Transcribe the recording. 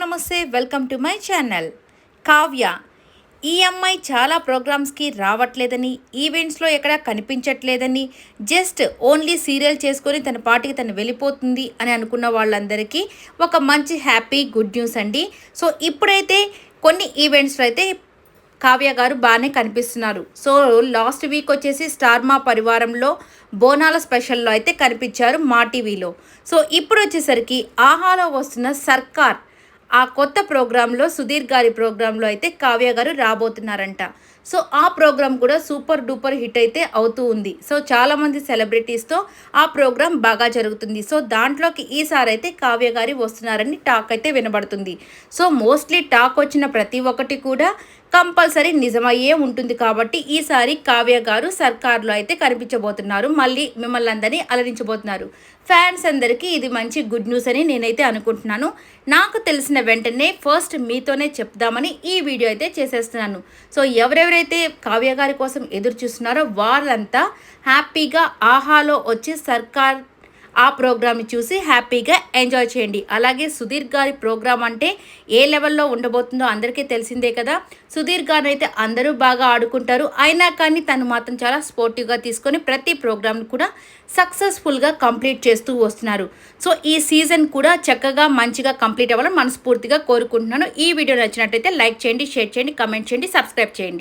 నమస్తే welcome to my channel. Kavya ఈ అమ్మాయి చాలా ప్రోగ్రామ్స్కి రావట్లేదని ఈవెంట్స్లో ఎక్కడ కనిపించట్లేదని జస్ట్ ఓన్లీ సీరియల్ చేసుకొని తన పాటికి తను వెళ్ళిపోతుంది అని అనుకున్న వాళ్ళందరికీ ఒక మంచి హ్యాపీ గుడ్ న్యూస్ అండి. సో ఇప్పుడైతే కొన్ని ఈవెంట్స్లో అయితే కావ్య గారు బాగానే కనిపిస్తున్నారు. సో లాస్ట్ వీక్ వచ్చేసి స్టార్ మా పరివారంలో బోనాల స్పెషల్లో అయితే కనిపించారు మా టీవీలో. సో ఇప్పుడు వచ్చేసరికి ఆహాలో వస్తున్న సర్కార్ ఆ కొత్త ప్రోగ్రాంలో సుధీర్ గారి ప్రోగ్రాంలో అయితే కావ్య గారు రాబోతున్నారంట. సో ఆ ప్రోగ్రామ్ కూడా సూపర్ డూపర్ హిట్ అయితే అవుతూ ఉంది. సో చాలామంది సెలబ్రిటీస్తో ఆ ప్రోగ్రామ్ బాగా జరుగుతుంది. సో దాంట్లోకి ఈసారి అయితే కావ్య గారి వస్తున్నారని టాక్ అయితే వినబడుతుంది. సో మోస్ట్లీ టాక్ వచ్చిన ప్రతి ఒక్కటి కూడా కంపల్సరీ నిజమయ్యే ఉంటుంది కాబట్టి ఈసారి కావ్య గారు సర్కార్లో అయితే కనిపించబోతున్నారు. మళ్ళీ మిమ్మల్ని అందరినీ అలరించబోతున్నారు. ఫ్యాన్స్ అందరికీ ఇది మంచి గుడ్ న్యూస్ అని నేనైతే అనుకుంటున్నాను. నాకు తెలిసిన వెంటనే ఫస్ట్ మీతోనే చెప్దామని ఈ వీడియో అయితే చేసేస్తున్నాను. సో ఎవరెవరైతే కావ్య గారి కోసం ఎదురు చూస్తున్నారో వాళ్ళంతా హ్యాపీగా ఆహాలో వచ్చి సర్కార్ ఆ ప్రోగ్రామ్ని చూసి హ్యాపీగా ఎంజాయ్ చేయండి. అలాగే సుధీర్ గారి ప్రోగ్రామ్ అంటే ఏ లెవెల్లో ఉండబోతుందో అందరికీ తెలిసిందే కదా. సుధీర్ గారు అయితే అందరూ బాగా ఆడుకుంటారు. అయినా కానీ తను మాత్రం చాలా స్పోర్టివ్గా తీసుకొని ప్రతి ప్రోగ్రామ్ని కూడా సక్సెస్ఫుల్గా కంప్లీట్ చేస్తూ వస్తున్నారు. సో ఈ సీజన్ కూడా చక్కగా మంచిగా కంప్లీట్ అవ్వాలని మనస్ఫూర్తిగా కోరుకుంటున్నాను. ఈ వీడియో నచ్చినట్టయితే లైక్ చేయండి షేర్ చేయండి కమెంట్ చేయండి సబ్స్క్రైబ్ చేయండి.